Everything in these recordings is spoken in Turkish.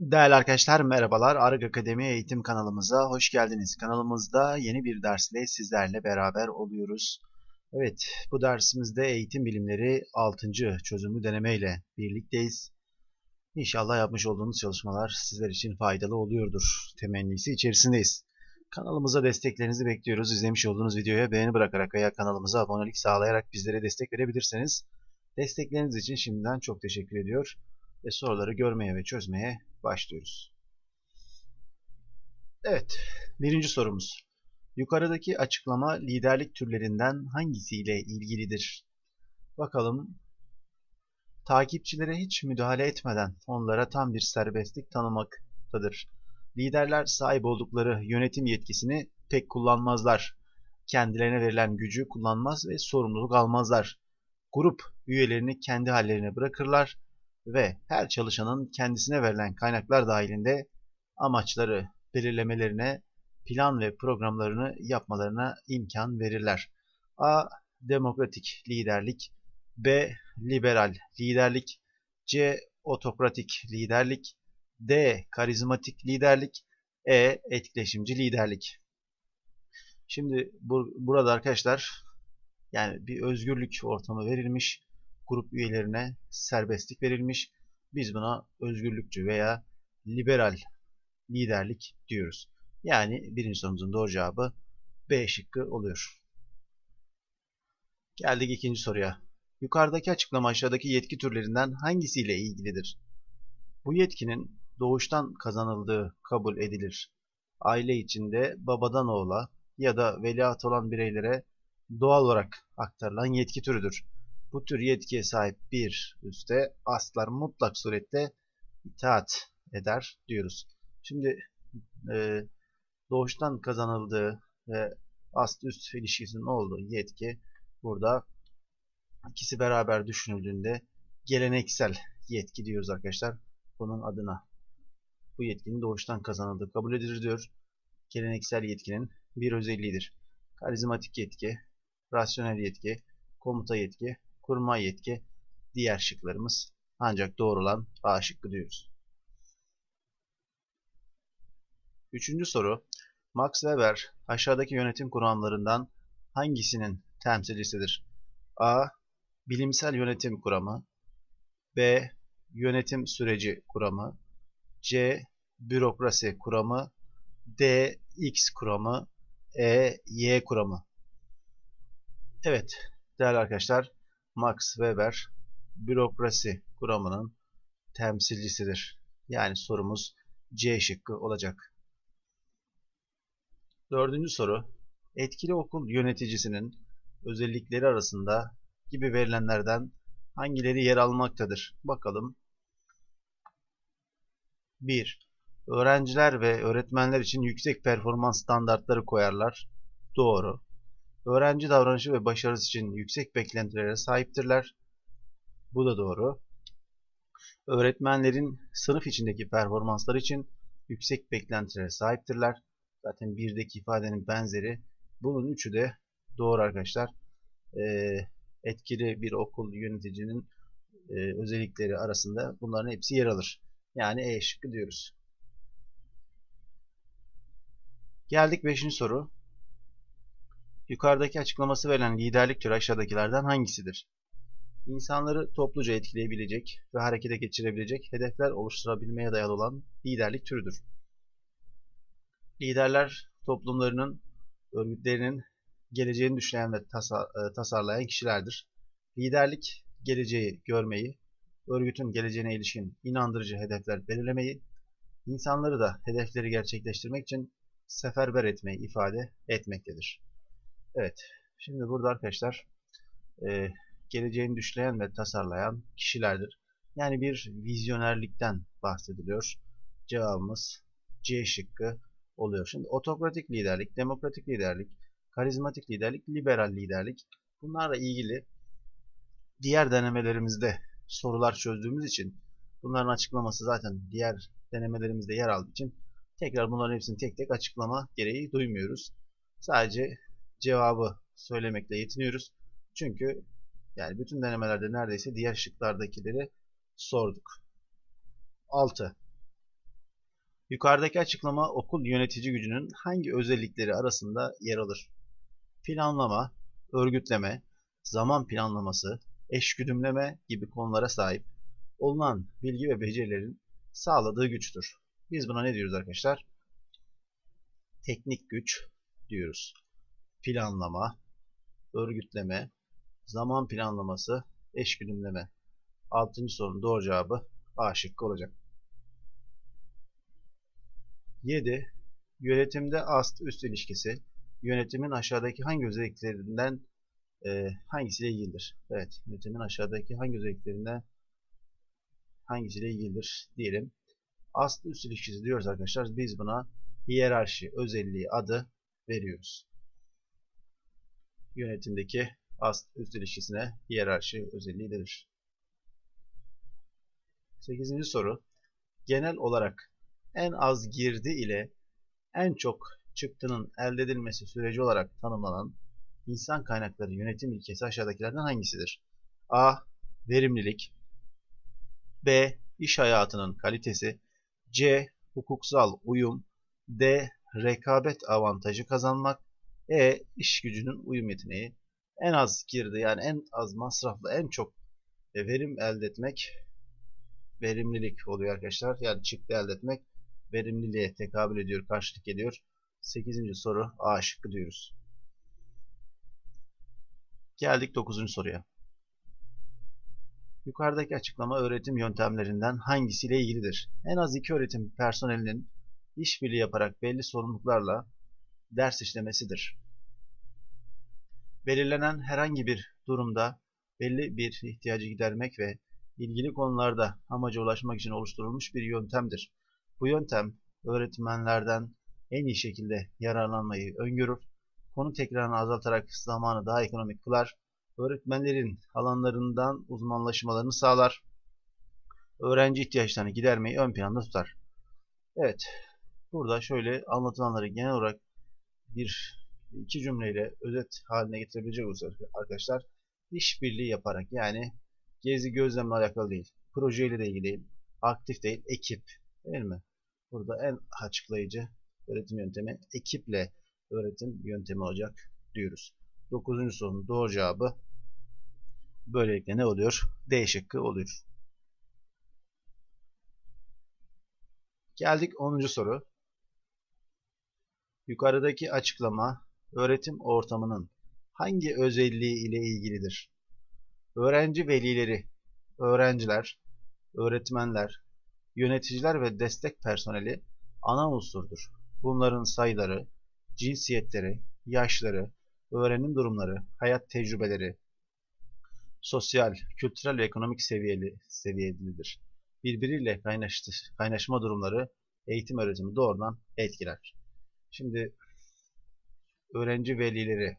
Değerli arkadaşlar merhabalar. Arık Akademi eğitim kanalımıza hoş geldiniz. Kanalımızda yeni bir dersle sizlerle beraber oluyoruz. Evet bu dersimizde eğitim bilimleri 6. çözümlü deneme ile birlikteyiz. İnşallah yapmış olduğunuz çalışmalar sizler için faydalı oluyordur temennisi içerisindeyiz. Kanalımıza desteklerinizi bekliyoruz. İzlemiş olduğunuz videoya beğeni bırakarak veya kanalımıza abonelik sağlayarak bizlere destek verebilirseniz destekleriniz için şimdiden çok teşekkür ediyor ve soruları görmeye ve çözmeye başlıyoruz. Evet, birinci sorumuz. Yukarıdaki açıklama liderlik türlerinden hangisiyle ilgilidir? Bakalım. Takipçilere hiç müdahale etmeden onlara tam bir serbestlik tanımaktadır. Liderler sahip oldukları yönetim yetkisini pek kullanmazlar. Kendilerine verilen gücü kullanmaz ve sorumluluk almazlar. Grup üyelerini kendi hallerine bırakırlar ve her çalışanın kendisine verilen kaynaklar dahilinde amaçları belirlemelerine, plan ve programlarını yapmalarına imkan verirler. A. Demokratik liderlik B. Liberal liderlik C. Otokratik liderlik D. Karizmatik liderlik E. Etkileşimci liderlik Şimdi bu, burada arkadaşlar yani bir özgürlük ortamı verilmiş grup üyelerine serbestlik verilmiş. Biz buna özgürlükçü veya liberal liderlik diyoruz. Yani birinci sorumuzun doğru cevabı B şıkkı oluyor. Geldik ikinci soruya. Yukarıdaki açıklama aşağıdaki yetki türlerinden hangisiyle ilgilidir? Bu yetkinin doğuştan kazanıldığı kabul edilir. Aile içinde babadan oğula ya da veliaht olan bireylere doğal olarak aktarılan yetki türüdür bu tür yetkiye sahip bir üste aslar mutlak surette itaat eder diyoruz. Şimdi e, doğuştan kazanıldığı ve ast üst ilişkisinin olduğu yetki burada ikisi beraber düşünüldüğünde geleneksel yetki diyoruz arkadaşlar. Bunun adına bu yetkinin doğuştan kazanıldığı kabul edilir diyor. Geleneksel yetkinin bir özelliğidir. Karizmatik yetki, rasyonel yetki, komuta yetki kurma yetki diğer şıklarımız ancak doğru olan A şıkkı diyoruz. Üçüncü soru. Max Weber aşağıdaki yönetim kuramlarından hangisinin temsilcisidir? A. Bilimsel yönetim kuramı B. Yönetim süreci kuramı C. Bürokrasi kuramı D. X kuramı E. Y kuramı Evet değerli arkadaşlar Max Weber bürokrasi kuramının temsilcisidir. Yani sorumuz C şıkkı olacak. Dördüncü soru. Etkili okul yöneticisinin özellikleri arasında gibi verilenlerden hangileri yer almaktadır? Bakalım. 1. Öğrenciler ve öğretmenler için yüksek performans standartları koyarlar. Doğru. Öğrenci davranışı ve başarısı için yüksek beklentilere sahiptirler. Bu da doğru. Öğretmenlerin sınıf içindeki performansları için yüksek beklentilere sahiptirler. Zaten birdeki ifadenin benzeri. Bunun üçü de doğru arkadaşlar. Ee, etkili bir okul yöneticinin e, özellikleri arasında bunların hepsi yer alır. Yani E şıkkı diyoruz. Geldik 5. soru. Yukarıdaki açıklaması verilen liderlik türü aşağıdakilerden hangisidir? İnsanları topluca etkileyebilecek ve harekete geçirebilecek hedefler oluşturabilmeye dayalı olan liderlik türüdür. Liderler toplumlarının, örgütlerinin geleceğini düşünen ve e, tasarlayan kişilerdir. Liderlik, geleceği görmeyi, örgütün geleceğine ilişkin inandırıcı hedefler belirlemeyi, insanları da hedefleri gerçekleştirmek için seferber etmeyi ifade etmektedir. Evet. Şimdi burada arkadaşlar e, geleceğini düşleyen ve tasarlayan kişilerdir. Yani bir vizyonerlikten bahsediliyor. Cevabımız C şıkkı oluyor. Şimdi otokratik liderlik, demokratik liderlik, karizmatik liderlik, liberal liderlik bunlarla ilgili diğer denemelerimizde sorular çözdüğümüz için bunların açıklaması zaten diğer denemelerimizde yer aldığı için tekrar bunların hepsini tek tek açıklama gereği duymuyoruz. Sadece cevabı söylemekle yetiniyoruz. Çünkü yani bütün denemelerde neredeyse diğer şıklardakileri sorduk. 6. Yukarıdaki açıklama okul yönetici gücünün hangi özellikleri arasında yer alır? Planlama, örgütleme, zaman planlaması, eşgüdümleme gibi konulara sahip olunan bilgi ve becerilerin sağladığı güçtür. Biz buna ne diyoruz arkadaşlar? Teknik güç diyoruz. Planlama, örgütleme, zaman planlaması, eşgüdümleme. Altıncı sorunun doğru cevabı A şıkkı olacak. 7. Yönetimde ast-üst ilişkisi yönetimin aşağıdaki hangi özelliklerinden e, hangisiyle ilgilidir? Evet, yönetimin aşağıdaki hangi özelliklerinden hangisiyle ilgilidir diyelim. Ast-üst ilişkisi diyoruz arkadaşlar. Biz buna hiyerarşi özelliği adı veriyoruz. Yönetimdeki ast-üst ilişkisine hiyerarşi özelliği denir. 8. soru. Genel olarak en az girdi ile en çok çıktının elde edilmesi süreci olarak tanımlanan insan kaynakları yönetim ilkesi aşağıdakilerden hangisidir? A. Verimlilik B. İş hayatının kalitesi C. Hukuksal uyum D. Rekabet avantajı kazanmak E. İş gücünün uyum yeteneği En az girdi yani en az masrafla en çok verim elde etmek verimlilik oluyor arkadaşlar. Yani çıktı elde etmek verimliliğe tekabül ediyor, karşılık ediyor. 8. soru A şıkkı diyoruz. Geldik 9. soruya. Yukarıdaki açıklama öğretim yöntemlerinden hangisiyle ilgilidir? En az iki öğretim personelinin işbirliği yaparak belli sorumluluklarla ders işlemesidir. Belirlenen herhangi bir durumda belli bir ihtiyacı gidermek ve ilgili konularda amaca ulaşmak için oluşturulmuş bir yöntemdir. Bu yöntem öğretmenlerden en iyi şekilde yararlanmayı öngörür, konu tekrarını azaltarak zamanı daha ekonomik kılar, öğretmenlerin alanlarından uzmanlaşmalarını sağlar, öğrenci ihtiyaçlarını gidermeyi ön planda tutar. Evet, burada şöyle anlatılanları genel olarak bir iki cümleyle özet haline getirebilecek olursak arkadaşlar, işbirliği yaparak yani gezi gözlemle alakalı değil, projeyle de ilgili değil, aktif değil, ekip değil mi? Burada en açıklayıcı öğretim yöntemi ekiple öğretim yöntemi olacak diyoruz. 9. sorunun doğru cevabı böylelikle ne oluyor? D şıkkı oluyor. Geldik 10. soru. Yukarıdaki açıklama öğretim ortamının hangi özelliği ile ilgilidir? Öğrenci velileri, öğrenciler, öğretmenler, yöneticiler ve destek personeli ana unsurdur. Bunların sayıları, cinsiyetleri, yaşları, öğrenim durumları, hayat tecrübeleri, sosyal, kültürel ve ekonomik seviyeli, seviyelidir. Birbiriyle kaynaşma durumları eğitim öğretimi doğrudan etkiler. Şimdi öğrenci velileri,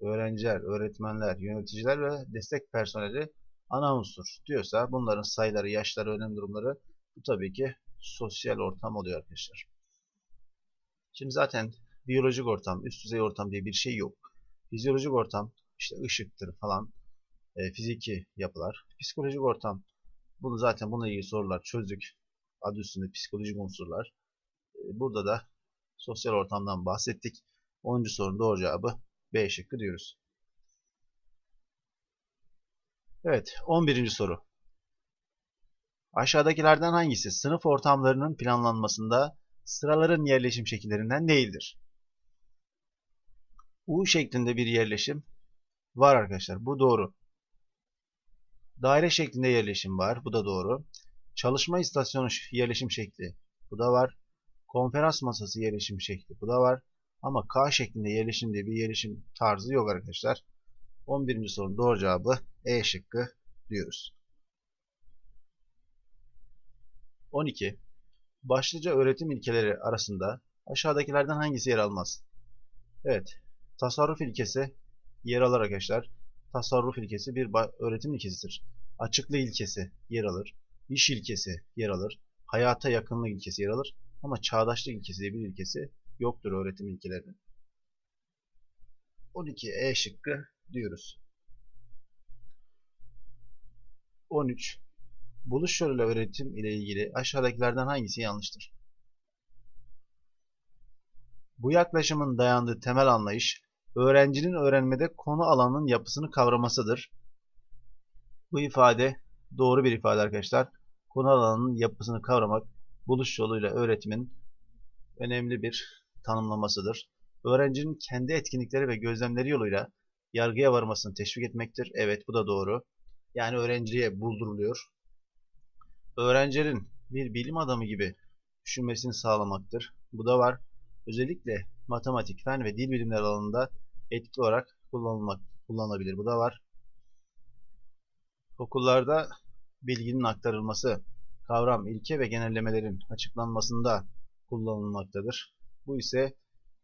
öğrenciler, öğretmenler, yöneticiler ve destek personeli ana unsur diyorsa bunların sayıları, yaşları, önem durumları bu tabii ki sosyal ortam oluyor arkadaşlar. Şimdi zaten biyolojik ortam, üst düzey ortam diye bir şey yok. Fizyolojik ortam işte ışıktır falan, e, fiziki yapılar. Psikolojik ortam, bunu zaten bununla ilgili sorular çözdük. Adı üstünde psikolojik unsurlar. E, burada da sosyal ortamdan bahsettik. 10. sorunun doğru cevabı B şıkkı diyoruz. Evet, 11. soru. Aşağıdakilerden hangisi sınıf ortamlarının planlanmasında sıraların yerleşim şekillerinden değildir? U şeklinde bir yerleşim var arkadaşlar. Bu doğru. Daire şeklinde yerleşim var. Bu da doğru. Çalışma istasyonu yerleşim şekli. Bu da var. Konferans masası yerleşim şekli. Bu da var. Ama K şeklinde yerleşim diye bir yerleşim tarzı yok arkadaşlar. 11. sorunun doğru cevabı E şıkkı diyoruz. 12. Başlıca öğretim ilkeleri arasında aşağıdakilerden hangisi yer almaz? Evet, tasarruf ilkesi yer alır arkadaşlar. Tasarruf ilkesi bir öğretim ilkesidir. Açıklığı ilkesi yer alır. İş ilkesi yer alır. Hayata yakınlık ilkesi yer alır. Ama çağdaşlık ilkesi diye bir ilkesi yoktur öğretim ilkelerinin. 12 E şıkkı diyoruz. 13. Buluş yoluyla öğretim ile ilgili aşağıdakilerden hangisi yanlıştır? Bu yaklaşımın dayandığı temel anlayış, öğrencinin öğrenmede konu alanının yapısını kavramasıdır. Bu ifade doğru bir ifade arkadaşlar. Konu alanının yapısını kavramak, buluş yoluyla öğretimin önemli bir tanımlamasıdır. Öğrencinin kendi etkinlikleri ve gözlemleri yoluyla yargıya varmasını teşvik etmektir. Evet bu da doğru. Yani öğrenciye bulduruluyor. Öğrencilerin bir bilim adamı gibi düşünmesini sağlamaktır. Bu da var. Özellikle matematik, fen ve dil bilimleri alanında etkili olarak kullanılmak, kullanılabilir. Bu da var. Okullarda bilginin aktarılması, kavram, ilke ve genellemelerin açıklanmasında kullanılmaktadır. Bu ise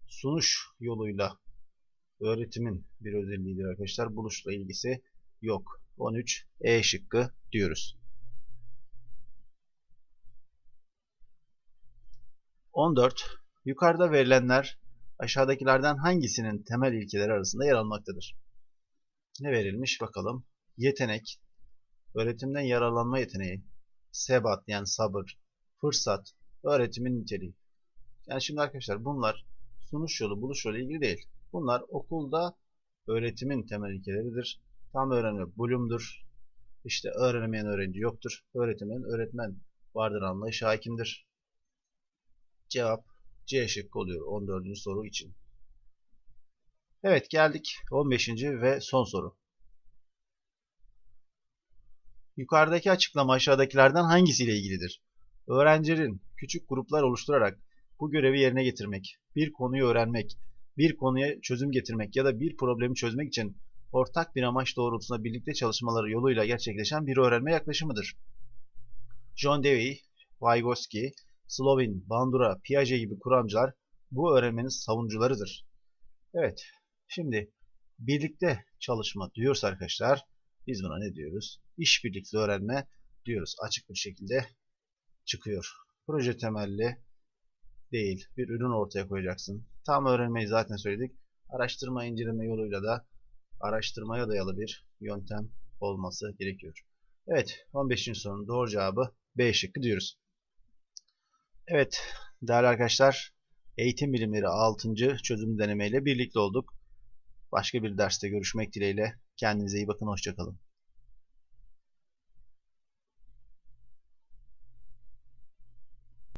sunuş yoluyla öğretimin bir özelliğidir arkadaşlar. Buluşla ilgisi yok. 13 E şıkkı diyoruz. 14. Yukarıda verilenler aşağıdakilerden hangisinin temel ilkeleri arasında yer almaktadır? Ne verilmiş bakalım. Yetenek, öğretimden yararlanma yeteneği, sebat yani sabır, fırsat, öğretimin niteliği. Yani şimdi arkadaşlar bunlar sunuş yolu, buluş yolu ilgili değil. Bunlar okulda öğretimin temel ilkeleridir. Tam öğrenme bulumdur. İşte öğrenemeyen öğrenci yoktur. Öğretmenin öğretmen vardır anlayışı hakimdir. Cevap C şıkkı oluyor 14. soru için. Evet geldik 15. ve son soru. Yukarıdaki açıklama aşağıdakilerden hangisiyle ilgilidir? Öğrencilerin küçük gruplar oluşturarak bu görevi yerine getirmek, bir konuyu öğrenmek, bir konuya çözüm getirmek ya da bir problemi çözmek için ortak bir amaç doğrultusunda birlikte çalışmaları yoluyla gerçekleşen bir öğrenme yaklaşımıdır. John Dewey, Vygotsky, Slovin, Bandura, Piaget gibi kuramcılar bu öğrenmenin savunucularıdır. Evet, şimdi birlikte çalışma diyoruz arkadaşlar. Biz buna ne diyoruz? İşbirlikli öğrenme diyoruz. Açık bir şekilde çıkıyor. Proje temelli değil. Bir ürün ortaya koyacaksın. Tam öğrenmeyi zaten söyledik. Araştırma inceleme yoluyla da araştırmaya dayalı bir yöntem olması gerekiyor. Evet 15. sorunun doğru cevabı B şıkkı diyoruz. Evet değerli arkadaşlar eğitim bilimleri 6. çözüm denemeyle birlikte olduk. Başka bir derste görüşmek dileğiyle. Kendinize iyi bakın. Hoşçakalın.